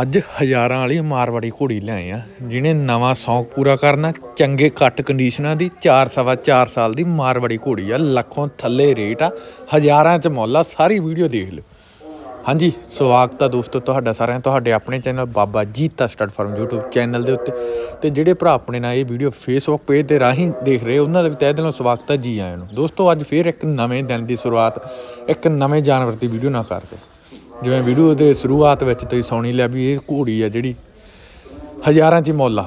ਅੱਜ ਹਜ਼ਾਰਾਂ ਵਾਲੀ ਮਾਰਵਾੜੀ ਘੋੜੀ ਲਿਆਏ ਆ, ਜਿਹਨੇ ਨਵਾਂ ਸ਼ੌਂਕ ਪੂਰਾ ਕਰਨਾ, ਚੰਗੇ ਘੱਟ ਕੰਡੀਸ਼ਨਾਂ ਦੀ 4 ਸਵਾ 4 ਸਾਲ ਦੀ ਮਾਰਵਾੜੀ ਘੋੜੀ ਆ, ਲੱਖੋਂ ਥੱਲੇ ਰੇਟ ਆ, ਹਜ਼ਾਰਾਂ ਚ ਮੁੱਲ ਆ, ਸਾਰੀ ਵੀਡੀਓ ਦੇਖ ਲਿਓ। ਹਾਂਜੀ, ਸਵਾਗਤ ਆ ਦੋਸਤੋ ਤੁਹਾਡਾ ਸਾਰਿਆਂ ਤੁਹਾਡੇ ਆਪਣੇ channel Baba Jita stud farm YouTube channel ਦੇ ਉੱਤੇ। ਤੇ ਜਿਹੜੇ ਭਰਾ ਆਪਣੇ ਨਾਲ ਇਹ ਵੀਡੀਓ ਫੇਸਬੁੱਕ ਪੇਜ ਤੇ ਰਾਹੀਂ ਦੇਖ ਰਹੇ, ਉਹਨਾਂ ਦਾ ਵੀ ਤਹਿ ਦਿਲੋਂ ਸਵਾਗਤ ਹੈ ਜੀ ਆਇਆਂ ਨੂੰ। ਦੋਸਤੋ, ਅੱਜ ਫੇਰ ਇੱਕ ਨਵੇਂ ਦਿਨ ਦੀ ਸ਼ੁਰੂਆਤ, ਇੱਕ ਨਵੇਂ ਜਾਨਵਰ ਦੀ ਵੀਡੀਓ ਨਾਲ ਕਰਦੇ ਜਿਵੇਂ ਵੀਡੀਓ ਦੇ ਸ਼ੁਰੂਆਤ ਵਿੱਚ ਤੁਸੀਂ ਸੁਣੀ ਲਿਆ ਵੀ ਇਹ ਘੋੜੀ ਆ ਜਿਹੜੀ ਹਜ਼ਾਰਾਂ 'ਚ ਹੀ ਮੁੱਲ ਆ।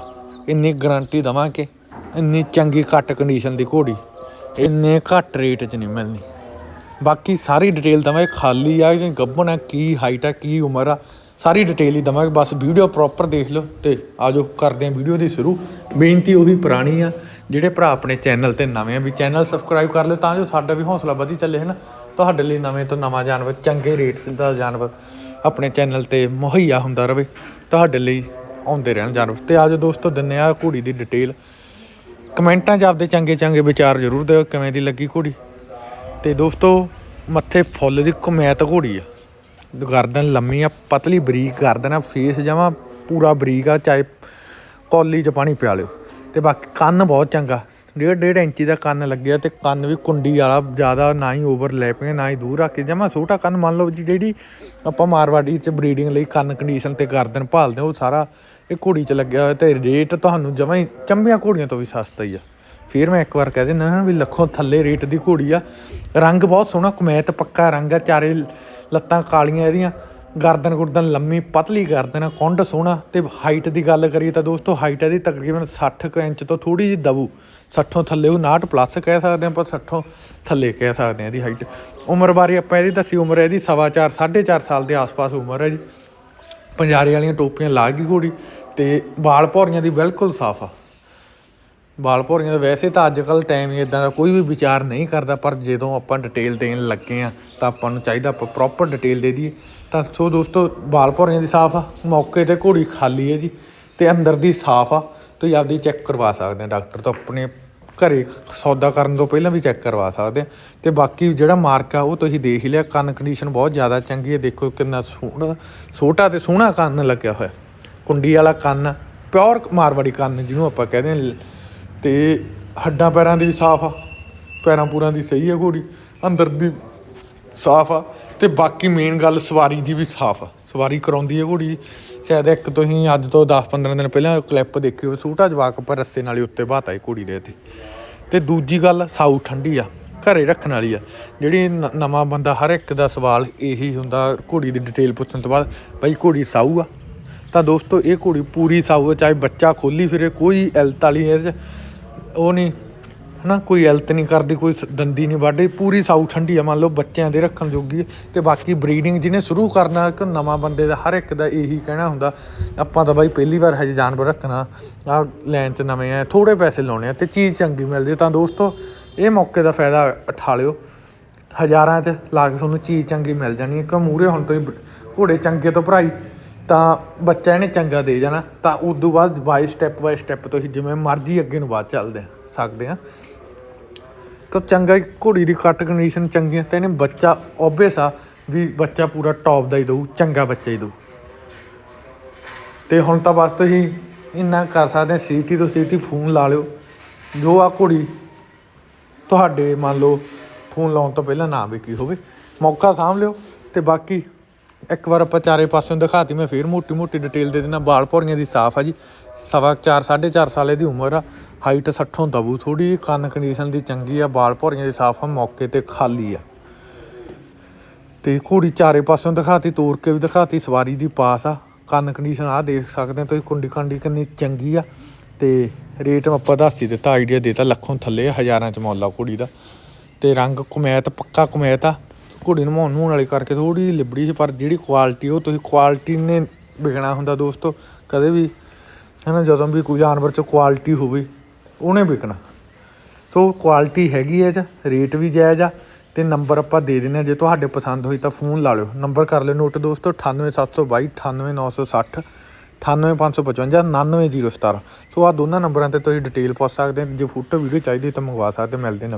ਇੰਨੀ ਗਾਰੰਟੀ ਦਵਾਂਗੇ, ਇੰਨੀ ਚੰਗੀ ਘੱਟ ਕੰਡੀਸ਼ਨ ਦੀ ਘੋੜੀ, ਇੰਨੇ ਘੱਟ ਰੇਟ 'ਚ ਨਹੀਂ ਮਿਲਣੀ। ਬਾਕੀ ਸਾਰੀ ਡਿਟੇਲ ਦਵਾਂਗੇ, ਖਾਲੀ ਆ ਕਿ ਗੱਭਣ ਆ, ਕੀ ਹਾਈਟ ਆ, ਕੀ ਉਮਰ ਆ, ਸਾਰੀ ਡਿਟੇਲ ਹੀ ਦਵਾਂਗੇ। ਬਸ ਵੀਡੀਓ ਪ੍ਰੋਪਰ ਦੇਖ ਲਓ ਤੇ ਆਜੋ ਕਰਦੇ ਆਂ ਵੀਡੀਓ ਦੀ ਸ਼ੁਰੂ। ਬੇਨਤੀ ਉਹੀ ਪੁਰਾਣੀ ਆ, ਜਿਹੜੇ ਭਰਾ ਆਪਣੇ ਚੈਨਲ ਤੇ ਨਵੇਂ ਆ, ਵੀ ਚੈਨਲ ਸਬਸਕ੍ਰਾਈਬ ਕਰ ਲਿਓ ਤਾਂ ਜੋ ਸਾਡਾ ਵੀ ਹੌਸਲਾ ਵਧੀ ਚੱਲੇ ਹੈ ਨਾ ਤੁਹਾਡੇ ਲਈ ਨਵੇਂ ਤੋਂ ਨਵਾਂ ਜਾਨਵਰ, ਚੰਗੇ ਰੇਟ ਦਾ ਜਾਨਵਰ ਆਪਣੇ ਚੈਨਲ ਤੇ ਮੁਹੱਈਆ ਹੁੰਦਾ ਰਵੇ, ਤੁਹਾਡੇ ਲਈ ਆਉਂਦੇ ਰਹਿਣ ਜਾਨਵਰ। ਤੇ ਆਜੋ ਦੋਸਤੋ, ਦਿੰਨੇ ਆ ਘੋੜੀ ਦੀ ਡਿਟੇਲ ਕਮੈਂਟਾਂ 'ਚ ਆਪਦੇ ਚੰਗੇ ਚੰਗੇ ਵਿਚਾਰ ਜ਼ਰੂਰ ਦਿਓ, ਕਿਵੇਂ ਦੀ ਲੱਗੀ ਘੋੜੀ। ਤੇ ਦੋਸਤੋ, ਮੱਥੇ ਫੁੱਲ ਦੀ ਕਮੈਤ ਘੋੜੀ ਆ। ਗਰਦਨ ਲੰਮੀ ਆ, ਪਤਲੀ ਬਰੀਕ ਗਰਦਨ ਆ ਫੇਸ ਜਮਾ ਪੂਰਾ ਬਰੀਕ ਆ, ਚਾਹੇ ਕੌਲੀ 'ਚ ਪਾਣੀ ਪਿਆ ਲਿਓ। ਤੇ ਬਾਕੀ ਕੰਨ ਬਹੁਤ ਚੰਗਾ ਡੇਢ ਡੇਢ ਇੰਚੀ ਦਾ ਕੰਨ ਲੱਗਿਆ ਤੇ ਕੰਨ ਵੀ ਕੁੰਡੀ ਵਾਲਾ, ਜ਼ਿਆਦਾ ਨਾ ਹੀ ਓਵਰ ਲੈਪਿੰਗ ਨਾ ਹੀ ਦੂਰ ਰੱਖ ਕੇ। ਜਮਾ ਛੋਟਾ ਕੰਨ, ਮੰਨ ਲਓ ਜੀ ਜਿਹੜੀ ਆਪਾਂ ਮਾਰਵਾੜੀ 'ਚ ਬਰੀਡਿੰਗ ਲਈ ਕੰਨ ਕੰਡੀਸ਼ਨ ਤੇ ਗਰਦਨ ਭਾਲਦੇ ਉਹ ਸਾਰਾ ਇਹ ਘੋੜੀ 'ਚ ਲੱਗਿਆ ਹੋਇਆ ਤੇ ਰੇਟ ਤੁਹਾਨੂੰ ਜਮਾ ਹੀ ਚੰਬੀਆਂ ਘੋੜੀਆਂ ਤੋਂ ਵੀ ਸਸਤਾ ਹੀ ਆ। ਫਿਰ ਮੈਂ ਇੱਕ ਵਾਰ ਕਹਿ ਦਿੰਦਾ ਨਾ ਵੀ ਲੱਖੋਂ ਥੱਲੇ ਰੇਟ ਦੀ ਘੋੜੀ ਆ। ਰੰਗ ਬਹੁਤ ਸੋਹਣਾ, ਕਮੈਤ ਪੱਕਾ ਰੰਗ ਆ, ਚਾਰੇ ਲੱਤਾਂ ਕਾਲੀਆਂ ਇਹਦੀਆਂ। ਗਰਦਨ ਗੁਰਦਨ ਲੰਮੀ ਪਤਲੀ ਗਰਦਨ ਆ ਕੁੰਡ ਸੋਹਣਾ ਤੇ ਹਾਈਟ ਦੀ ਗੱਲ ਕਰੀਏ ਤਾਂ ਦੋਸਤੋ ਹਾਈਟ ਇਹਦੀ ਤਕਰੀਬਨ 60 ਕੁ ਇੰਚ ਤੋਂ ਥੋੜੀ ਜਿਹੀ ਦਬੂ। 60 ਥੱਲੇ ਉਹ 59 ਪਲੱਸ ਕਹਿ ਸਕਦੇ ਆਪਾਂ 60 ਥੱਲੇ ਕਹਿ ਸਕਦੇ ਆ ਇਹਦੀ ਹਾਈਟ ਉਮਰ ਬਾਰੇ ਆਪਾਂ ਇਹਦੀ ਦੱਸੀ, ਉਮਰ ਇਹਦੀ ਸਵਾ ਚਾਰ 4.5 ਸਾਲ ਦੇ ਆਸ-ਪਾਸ ਉਮਰ ਹੈ ਜੀ। ਪੰਜਾਰੇ ਵਾਲੀਆਂ ਟੋਪੀਆਂ ਲਾ ਗਈ ਘੋੜੀ ਤੇ ਵਾਲ ਭੌਰੀਆਂ ਦੀ ਬਿਲਕੁਲ ਸਾਫ਼ ਆ। ਵਾਲ ਭੌਰੀਆਂ ਦਾ ਵੈਸੇ ਤਾਂ ਅੱਜ ਕੱਲ ਟਾਈਮ ਹੀ ਇਦਾਂ ਦਾ ਕੋਈ ਵੀ ਵਿਚਾਰ ਨਹੀਂ ਕਰਦਾ, ਪਰ ਜਦੋਂ ਆਪਾਂ ਡਿਟੇਲ ਦੇਣ ਲੱਗੇ ਆ ਤਾਂ ਆਪਾਂ ਨੂੰ ਚਾਹੀਦਾ ਆਪਾਂ ਪ੍ਰੋਪਰ ਡਿਟੇਲ ਦੇ ਦਈਏ। ਤਾਂ ਸੋ ਦੋਸਤੋ ਵਾਲ ਭੌਰੀਆਂ ਦੀ ਸਾਫ਼ ਆ, ਮੌਕੇ ਤੇ ਘੋੜੀ ਖਾਲੀ ਹੈ ਜੀ ਤੇ ਅੰਦਰ ਦੀ ਸਾਫ਼ ਆ, ਤੁਸੀਂ ਆਪਦੀ ਚੈੱਕ ਕਰਵਾ ਸਕਦੇ ਆ ਡਾਕਟਰ ਤੋਂ, ਆਪਣੇ ਘਰੇ ਸੌਦਾ ਕਰਨ ਤੋਂ ਪਹਿਲਾਂ ਵੀ ਚੈੱਕ ਕਰਵਾ ਸਕਦੇ ਆ ਤੇ ਬਾਕੀ ਜਿਹੜਾ ਮਾਰਕ ਆ, ਉਹ ਤੁਸੀਂ ਦੇਖ ਹੀ ਲਿਆ, ਕੰਨ ਕੰਡੀਸ਼ਨ ਬਹੁਤ ਜ਼ਿਆਦਾ ਚੰਗੀ ਹੈ, ਦੇਖੋ ਕਿੰਨਾ ਸੋਹਣਾ, ਛੋਟਾ ਤੇ ਸੋਹਣਾ ਕੰਨ ਲੱਗਿਆ ਹੋਇਆ। ਕੁੰਡੀ ਵਾਲਾ ਕੰਨ ਪਿਓਰ ਮਾਰਵਾੜੀ ਕੰਨ ਜਿਹਨੂੰ ਆਪਾਂ ਕਹਿੰਦੇ ਹਾਂ। ਤੇ ਹੱਡਾਂ ਪੈਰਾਂ ਦੀ ਵੀ ਸਾਫ਼ ਆ, ਪੈਰਾਂ ਪੂਰਾਂ ਦੀ ਸਹੀ ਆ ਘੋੜੀ, ਅੰਦਰ ਦੀ ਸਾਫ਼ ਆ, ਤੇ ਬਾਕੀ ਮੇਨ ਗੱਲ ਸਵਾਰੀ ਦੀ ਵੀ ਸਾਫ਼ ਆ। ਸਵਾਰੀ ਕਰਾਉਂਦੀ ਹੈ ਘੋੜੀ, ਸ਼ਾਇਦ ਇੱਕ ਤੁਸੀਂ ਅੱਜ ਤੋਂ 10-15 ਦਿਨ ਪਹਿਲਾਂ ਕਲਿੱਪ ਦੇਖੀ ਹੋਵੇ ਛੋਟਾ ਜਵਾਕ ਪਰ ਰੱਸੇ ਨਾਲ ਹੀ ਉੱਤੇ ਬਾਤਾ ਹੈ ਘੋੜੀ ਦੇ ਤੇ ਤੇ ਦੂਜੀ ਗੱਲ, ਸਾਊ ਠੰਡੀ ਆ, ਘਰੇ ਰੱਖਣ ਵਾਲੀ ਆ। ਜਿਹੜੀ ਨਵਾਂ ਬੰਦਾ ਹਰ ਇੱਕ ਦਾ ਸਵਾਲ ਇਹੀ ਹੁੰਦਾ, ਘੋੜੀ ਦੀ ਡਿਟੇਲ ਪੁੱਛਣ ਤੋਂ ਬਾਅਦ ਭਾਈ ਘੋੜੀ ਸਾਊ ਆ? ਤਾਂ ਦੋਸਤੋ, ਇਹ ਘੋੜੀ ਪੂਰੀ ਸਾਊ ਆ, ਚਾਹੇ ਬੱਚਾ ਖੋਲੀ ਫਿਰੇ, ਕੋਈ ਇਲਤ ਵਾਲੀ ਇਹਦੇ 'ਚ ਉਹ ਨਹੀਂ, ਹਨਾ, ਕੋਈ ਇਲਤ ਨਹੀਂ ਕਰਦੀ, ਕੋਈ ਸ- ਦੰਦੀ ਨਹੀਂ ਵੱਢਦੀ, ਪੂਰੀ ਸਾਊ ਠੰਡੀ ਆ, ਮੰਨ ਲਓ ਬੱਚਿਆਂ ਦੇ ਰੱਖਣ ਜੋਗੀ ਹੈ ਤੇ ਬਾਕੀ ਬਰੀਡਿੰਗ ਜਿਹਨੇ ਸ਼ੁਰੂ ਕਰਨਾ, ਇੱਕ ਨਵਾਂ ਬੰਦੇ ਦਾ ਹਰ ਇੱਕ ਦਾ ਇਹੀ ਕਹਿਣਾ ਹੁੰਦਾ, ਆਪਾਂ ਤਾਂ ਬਾਈ ਪਹਿਲੀ ਵਾਰ ਹਜੇ ਜਾਨਵਰ ਰੱਖਣਾ, ਆ ਲੈਣ 'ਚ ਨਵੇਂ ਆ ਥੋੜੇ ਪੈਸੇ ਲਾਉਣੇ ਆ, ਤੇ ਚੀਜ਼ ਚੰਗੀ ਮਿਲਦੀ ਤਾਂ ਦੋਸਤੋ, ਇਹ ਮੌਕੇ ਦਾ ਫਾਇਦਾ ਉਠਾ ਲਿਓ। ਹਜ਼ਾਰਾਂ 'ਚ ਲਾ ਕੇ ਤੁਹਾਨੂੰ ਚੀਜ਼ ਚੰਗੀ ਮਿਲ ਜਾਣੀ ਹੈ ਕਿ ਮੂਰੇ ਹੁਣ ਤੁਸੀਂ ਬ- ਘੋੜੇ ਚੰਗੇ ਤੋਂ ਭਰਾਈ ਤਾਂ ਬੱਚਾ ਇਹਨੇ ਚੰਗਾ ਦੇ ਜਾਣਾ, ਤਾਂ ਉਸ ਤੋਂ ਬਾਅਦ ਬਾਈ ਸਟੈਪ ਬਾਈ ਸਟੈਪ ਤੁਸੀਂ ਜਿਵੇਂ ਮਰਜ਼ੀ ਅੱਗੇ ਨੂੰ ਬਾਅਦ ਚੱਲਦੇ ਸਕਦੇ ਆ। ਤਾਂ ਚੰਗਾ ਘੋੜੀ ਦੀ ਕੱਟ ਕੰਡੀਸ਼ਨ ਚੰਗੀ ਹੈ ਤੇ ਇਹਨੇ ਬੱਚਾ ਓਬਵੀਅਸ ਆ ਵੀ ਬੱਚਾ ਪੂਰਾ ਟੌਪ ਦਾ ਹੀ ਦਊ, ਚੰਗਾ ਬੱਚਾ ਹੀ ਦਊ। ਤੇ ਹੁਣ ਤਾਂ ਬਸ ਤੁਸੀਂ ਇੰਨਾ ਕਰ ਸਕਦੇ ਆ ਸੀਟੀ ਤੋਂ ਸੀਟੀ ਫੋਨ ਲਾ ਲਿਓ। ਜੋ ਆ ਘੋੜੀ ਤੁਹਾਡੇ ਮੰਨ ਲਓ ਫੋਨ ਲਾਉਣ ਤੋਂ ਪਹਿਲਾਂ ਨਾ ਵਿਕੀ ਹੋਵੇ, ਮੌਕਾ ਸਾਂਭ ਲਿਓ ਤੇ ਬਾਕੀ ਇੱਕ ਵਾਰ ਆਪਾਂ ਚਾਰੇ ਪਾਸਿਓਂ ਦਿਖਾਤੀ, ਮੈਂ ਫੇਰ ਮੋਟੀ ਮੋਟੀ ਡਿਟੇਲ ਦੇ ਦਿੰਦਾ ਬਾਲ ਭੌਰੀਆਂ ਦੀ ਸਾਫ਼ ਆ ਜੀ। ਸਵਾ 4 4.5 ਸਾਲੇ ਦੀ ਉਮਰ ਆ ਹਾਈਟ 60 ਦਬੂ ਥੋੜੀ ਕੰਨ ਕੰਡੀਸ਼ਨ ਦੀ ਚੰਗੀ ਆ ਬਾਲ ਭੌਰੀਆਂ ਦੀ ਸਾਫ਼ ਆ, ਮੌਕੇ ਤੇ ਖਾਲੀ ਆ। ਤੇ ਘੋੜੀ ਚਾਰੇ ਪਾਸਿਓਂ ਦਿਖਾਤੀ, ਤੋੜ ਕੇ ਵੀ ਦਿਖਾਤੀ, ਸਵਾਰੀ ਦੀ ਪਾਸ ਆ। ਕੰਨ ਕੰਡੀਸ਼ਨ ਆ ਦੇਖ ਸਕਦੇ ਹੋ ਤੁਸੀਂ, ਕੁੰਡੀ ਕਾਂਡੀ ਕਿੰਨੀ ਚੰਗੀ ਆ। ਤੇ ਰੇਟ ਆਪਾਂ ਦੱਸ ਹੀ ਦਿੱਤਾ ਆਈਡੀਆ ਦੇਤਾ, ਲੱਖੋਂ ਥੱਲੇ ਹਜ਼ਾਰਾਂ ਚ ਮੌਲਾ ਘੋੜੀ ਦਾ। ਤੇ ਰੰਗ ਕੁਮੈਤ, ਪੱਕਾ ਕੁਮੈਤ ਆ। ਘੋੜੀ ਨੂੰ ਨਵਾਉਣ ਨੂੰ ਵਾਲੀ ਕਰਕੇ ਥੋੜੀ ਲਿਬੜੀ ਸੀ, ਪਰ ਜਿਹੜੀ ਕੁਆਲਿਟੀ ਉਹ ਤੁਸੀਂ ਕੁਆਲਿਟੀ ਨੇ ਵਿਕਣਾ ਹੁੰਦਾ ਦੋਸਤੋ, ਕਦੇ ਵੀ, ਹਨਾ, ਜਦੋਂ ਵੀ ਕੋਈ ਜਾਨਵਰ ਚ ਕੁਆਲਿਟੀ ਹੋਵੇ, ਉਹਨੇ ਵਿਕਣਾ ਸੋ ਕੁਆਲਿਟੀ ਹੈਗੀ ਹੈ ਇਹ 'ਚ ਰੇਟ ਵੀ ਜਾਇਜ਼ ਆ, ਤੇ ਨੰਬਰ ਆਪਾਂ ਦੇ ਦਿੰਦੇ ਆ ਜੇ ਤੁਹਾਡੇ ਪਸੰਦ ਹੋਈ ਤਾਂ ਫੋਨ ਲਾ ਲਿਓ। ਨੰਬਰ ਕਰ ਲਿਓ ਨੋਟ ਦੋਸਤੋ 98722 98960 98555 99017 ਸੋ ਆ ਦੋਨਾਂ ਨੰਬਰਾਂ ਤੇ ਤੁਸੀਂ ਡਿਟੇਲ ਪੁੱਛ ਸਕਦੇ ਜੇ ਫੋਟੋ ਵੀਡੀਓ ਚਾਹੀਦੀ ਤਾਂ ਮੰਗਵਾ ਸਕਦੇ ਮਿਲਦੇ ਨੇ